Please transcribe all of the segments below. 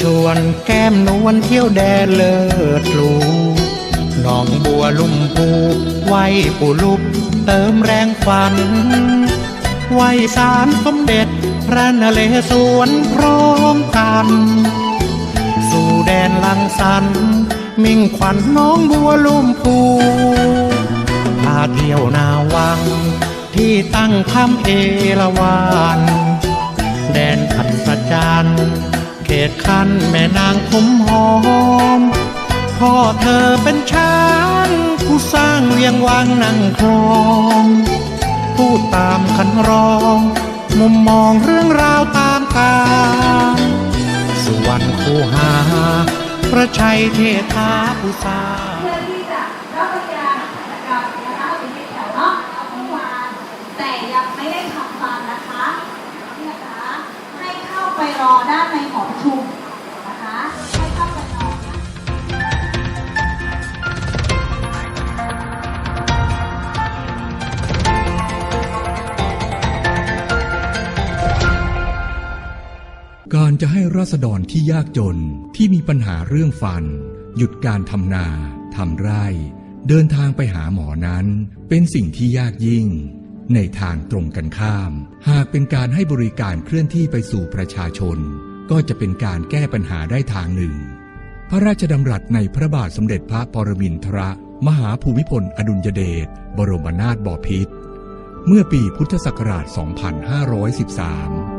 ชวนแก้มนวลเที่ยวแดนเลิศลูหนองบัวลุ่มพูไว้ปูลุบเติมแรงฝันไหวสารสมเด็จพระนเรศวรพร้อมกัน สู่แดนลังสัน มิ่งขวัญน้องบัวลุ่มพูพาเที่ยวนาวัง ที่ตั้งคำเอราวันแดนพันประจันทร์ ขตคันแม่นางคุ้มหอม พ่อเธอเป็นช้างผู้สร้างเวียงวังนั่งครองพูดตามคันรอง มุมมองเรื่องราวตามกาลสุวรรณคูหาประชัยเทธาอุสาเพื่อที่จะรับปริญญากิจกรรมน จะให้ราษฎรที่ยากจนที่มีปัญหาเรื่องฟัน หยุดการทำนาทำไร่ เดินทางไปหาหมอนั้น เป็นสิ่งที่ยากยิ่ง ในทางตรงกันข้าม หากเป็นการให้บริการเคลื่อนที่ไปสู่ประชาชน ก็จะเป็นการแก้ปัญหาได้ทางหนึ่ง พระราชดำรัสในพระบาทสมเด็จพระปรมินทรมหาภูมิพลอดุลยเดชบรมนาถบพิตรเมื่อปีพุทธศักราช 2513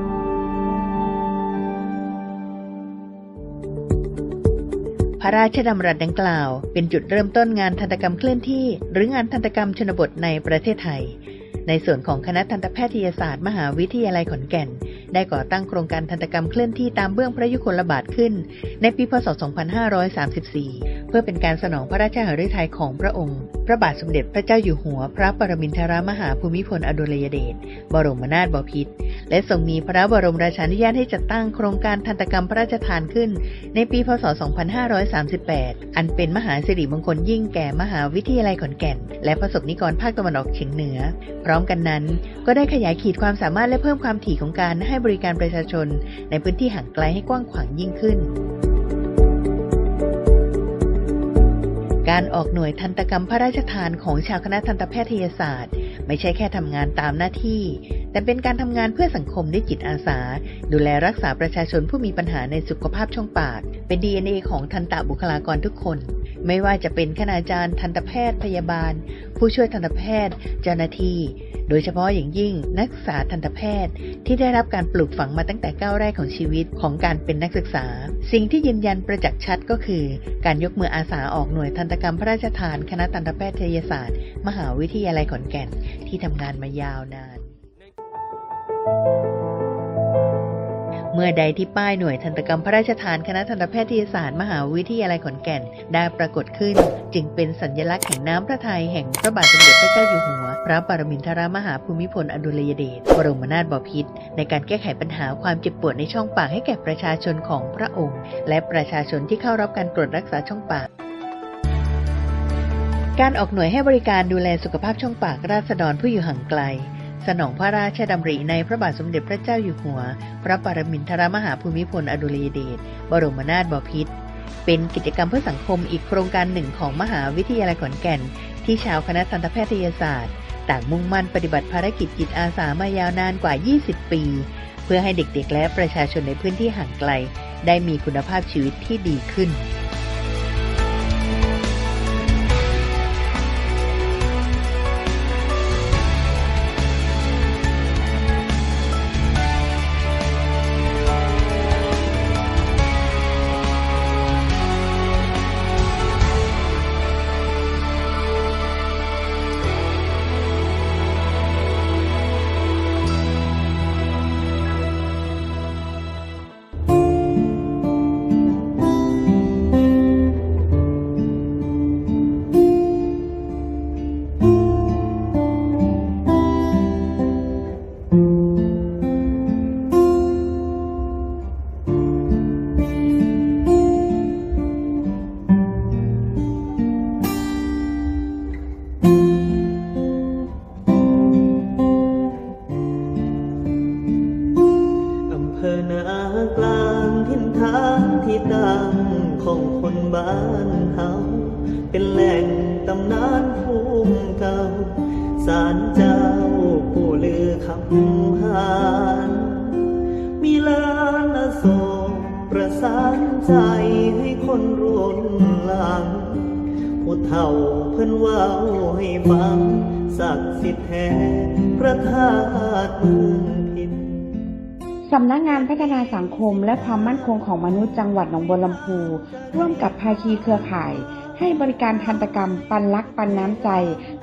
พระราชดำรัสดังกล่าว เป็นจุดเริ่มต้นงานทันตกรรมเคลื่อนที่ หรืองานทันตกรรมชนบทในประเทศไทย ในส่วนของคณะทันตแพทยศาสตร์ มหาวิทยาลัยขอนแก่น ได้ก่อตั้งโครงการทันตกรรมเคลื่อนที่ตามเบื้องพระยุคลบาทขึ้น ในปีพศ 2534เพื่อเป็นการสนองพระราชหฤทัยของพระองค์ พระบาทสมเด็จพระเจ้าอยู่หัว พระปรมินทรมหาภูมิพลอดุลยเดช บรมนาถบพิตร และทรงมีพระบรมราชานุญาตให้จัดตั้งโครงการทันตกรรมพระราชทานขึ้น ในปี พศ 2538 อันเป็นมหาสิริมงคลยิ่งแก่มหาวิทยาลัยขอนแก่น และประสบนิกรภาคตะวันออกเฉียงเหนือ พร้อมกันนั้น ก็ได้ขยายขีดความสามารถและเพิ่มความถี่ของการให้บริการประชาชน ในพื้นที่ห่างไกลให้กว้างขวางยิ่งขึ้น การออกหน่วยทันตกรรมพระราชทานของชาวคณะทันตแพทยศาสตร์ ไม่ใช่แค่ทำงานตามหน้าที่ แต่เป็นการทำงานเพื่อสังคมด้วยจิตอาสา ดูแลรักษาประชาชนผู้มีปัญหาในสุขภาพช่องปาก เป็น DNA ของทันตบุคลากรทุกคน ไม่ว่าจะเป็นคณาจารย์ ทันตแพทย์พยาบาล ผู้ช่วยทันตแพทย์ เจ้าหน้าที่ โดยเฉพาะอย่างยิ่งนักศึกษาทันตแพทย์ ที่ได้รับการปลูกฝังมาตั้งแต่ก้าวแรกของชีวิตของการเป็นนักศึกษา สิ่งที่ยืนยันประจักษ์ชัดก็คือ การยกมืออาสาออกหน่วยทันตกรรมพระราชทาน คณะทันตแพทยศาสตร์ มหาวิทยาลัยขอนแก่น ที่ทำงานมายาวนาน เมื่อใดที่ป้ายหน่วยทันตกรรมพระราชทานคณะทันตแพทยศาสตร์มหาวิทยาลัยขอนแก่นได้ปรากฏขึ้น จึงเป็นสัญลักษณ์แห่งน้ำพระทัยแห่งพระบาทสมเด็จพระเจ้าอยู่หัว พระปรมินทรมหาภูมิพลอดุลยเดชบรมนาถบพิตรในการแก้ไขปัญหาความเจ็บปวดในช่องปากให้แก่ประชาชนของพระองค์ และประชาชนที่เข้ารับการตรวจรักษาช่องปากการออกหน่วยให้บริการดูแลสุขภาพช่องปากราษฎรผู้อยู่ห่างไกล สนองพระราชดำริในพระบาทสมเด็จพระเจ้าอยู่หัว พระปรมินทรมหาภูมิพลอดุลยเดชบรมนาถบพิตรเป็นกิจกรรมเพื่อสังคมอีกโครงการหนึ่งของมหาวิทยาลัยขอนแก่น ที่ชาวคณะทันตแพทยศาสตร์ ต่างมุ่งมั่นปฏิบัติภารกิจจิตอาสามายาวนานกว่า 20 ปี เพื่อให้เด็กๆ และประชาชนในพื้นที่ห่างไกล ได้มีคุณภาพชีวิตที่ดีขึ้น สารเจ้าผู้ลือคำหานมีลานอโศกประสานใจให้คนรุ่นหลัง ผู้เฒ่าเพิ่นว้าให้ฟังศักดิ์สิทธิ์แท้พระธาตุเมืองพินสำนักงงานพัฒนาสังคมและความมั่นคงของมนุษย์จังหวัดหนองบัวลำพู ร่วมกับภาคีเครือข่าย ให้บริการทันตกรรม ปันลักปันน้ำใจ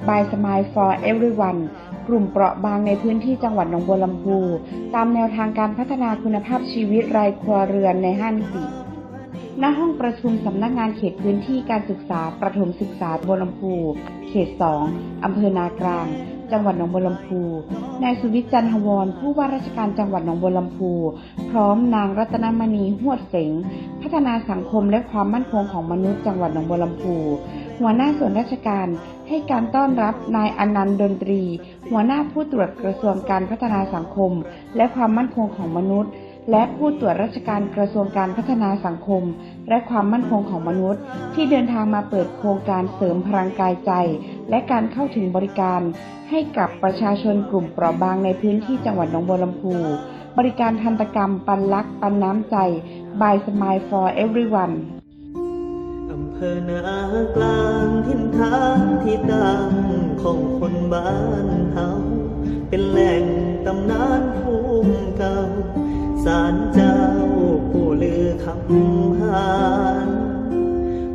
by Smile for Everyone กลุ่มเปราะบางในพื้นที่จังหวัดหนองบัวลำพู ตามแนวทางการพัฒนาคุณภาพชีวิตรายครัวเรือนในห้ามิติณห้องประชุมสำนักงานเขตพื้นที่การศึกษาประถมศึกษาบัวลำพู เขต 2 อำเภอนากลาง จังหวัดหนองบัวลำพู นายสุวิจันทวรผู้ว่าราชการจังหวัดหนองบัวลำพู พร้อมนางรัตนมณีหวดเสงพัฒนาสังคมและความมั่นคงของมนุษย์จังหวัดหนองบัวลำพู หัวหน้าส่วนราชการให้การต้อนรับนายอนันต์ดนตรี หัวหน้าผู้ตรวจกระทรวงการพัฒนาสังคม และความมั่นคงของมนุษย์ และผู้ตรวจราชการกระทรวงการพัฒนาสังคม และความมั่นคงของมนุษย์ ที่เดินทางมาเปิดโครงการเสริมพลังกายใจ และการเข้าถึงบริการ ให้กับประชาชนกลุ่มเปราะบางในพื้นที่จังหวัดหนองบัวลำพูบริการทันตกรรม ปันลักปันน้ำใจ by Smile for Everyone อำเภอนากลางทินทางที่ตั้งของคนบ้านเฮาเป็นแหล่งตำนานภูมิเก่า สารเจ้าผู้ลือคำหาน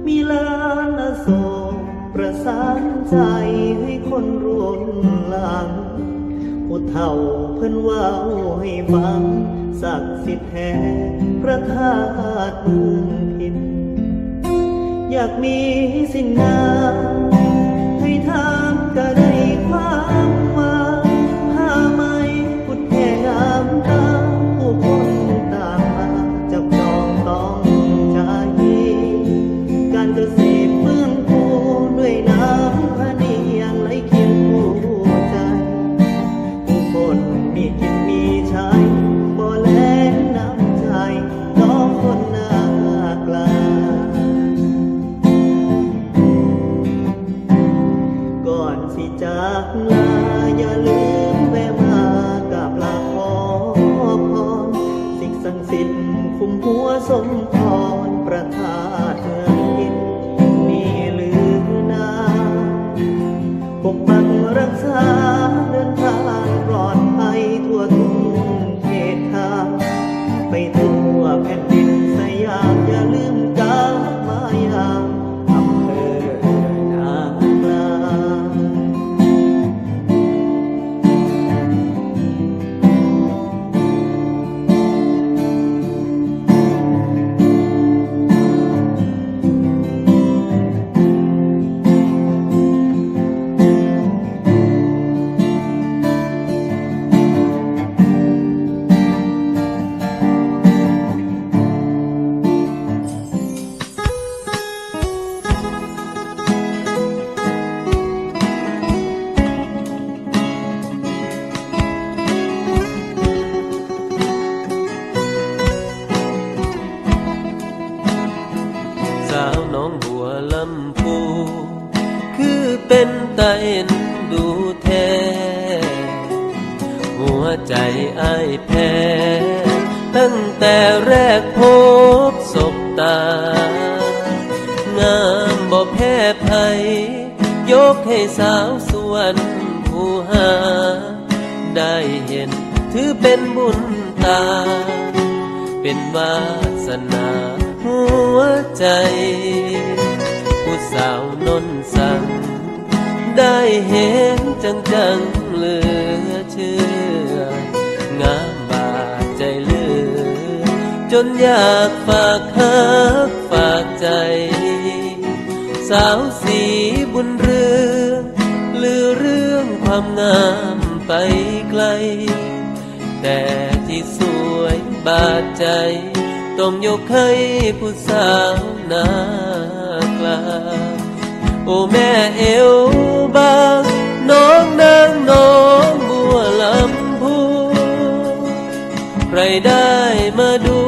มีลานอโศกประสานใจให้คนรุ่นหลังผู้เฒ่าเพิ่นว้าให้ฟังศักดิ์สิทธิ์แท้พระธาตุเมืองพินอยากมีสิ่งามให้ทำก็ได้ หัวสมพรประทานเธอ ใจอ้แพ้ตั้งแต่แรกพบศบตา งามบ่แพ้ภัย ยกให้สาวสวนผู้หา ได้เห็นถือเป็นบุญตา เป็นวาสนาหัวใจ ผู้สาวนนสัง ได้เห็นจังจังเหลือเชื่อ งามบาดใจเลือ จนอยากฝากฮักฝากใจ สาวสีบุญเรืองลือเรื่องความงามไปไกล แต่ที่สวยบาดใจ ต้องยกให้ผู้สาวหน้ากลาโอ้แม่เอวบางน้องนางนอง ได้มาดู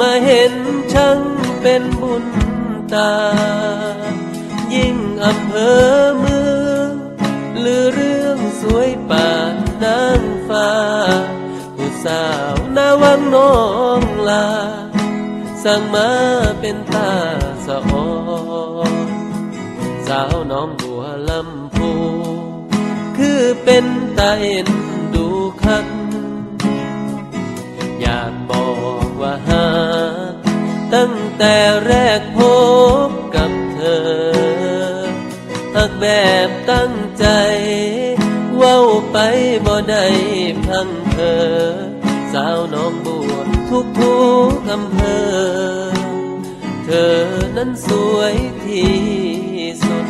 มาเห็นช่างเป็นบุญตา ยิ่งอำเภอเมืองหรือเรื่องสวยป่านนางฟ้าผู้สาวนาวังน้องลา สั่งมาเป็นตาสะออนสาวน้องบัวลำพู คือเป็นตาเอ็นดูคัก อยากบอกว่าหาตั้งแต่แรกพบกับเธอหักแบบตั้งใจ เว้าไปบ่ได้พังเธอ สาวน้องบัวทุกทุกอำเภอ เธอนั้นสวยที่สุด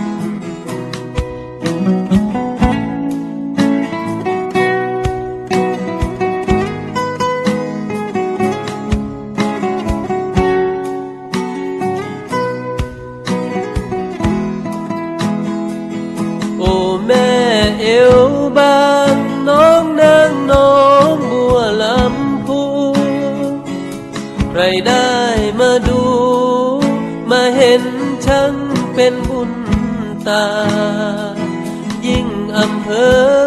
ได้มาดู มาเห็นช่างเป็นบุญตา ยิ่งอำเภอ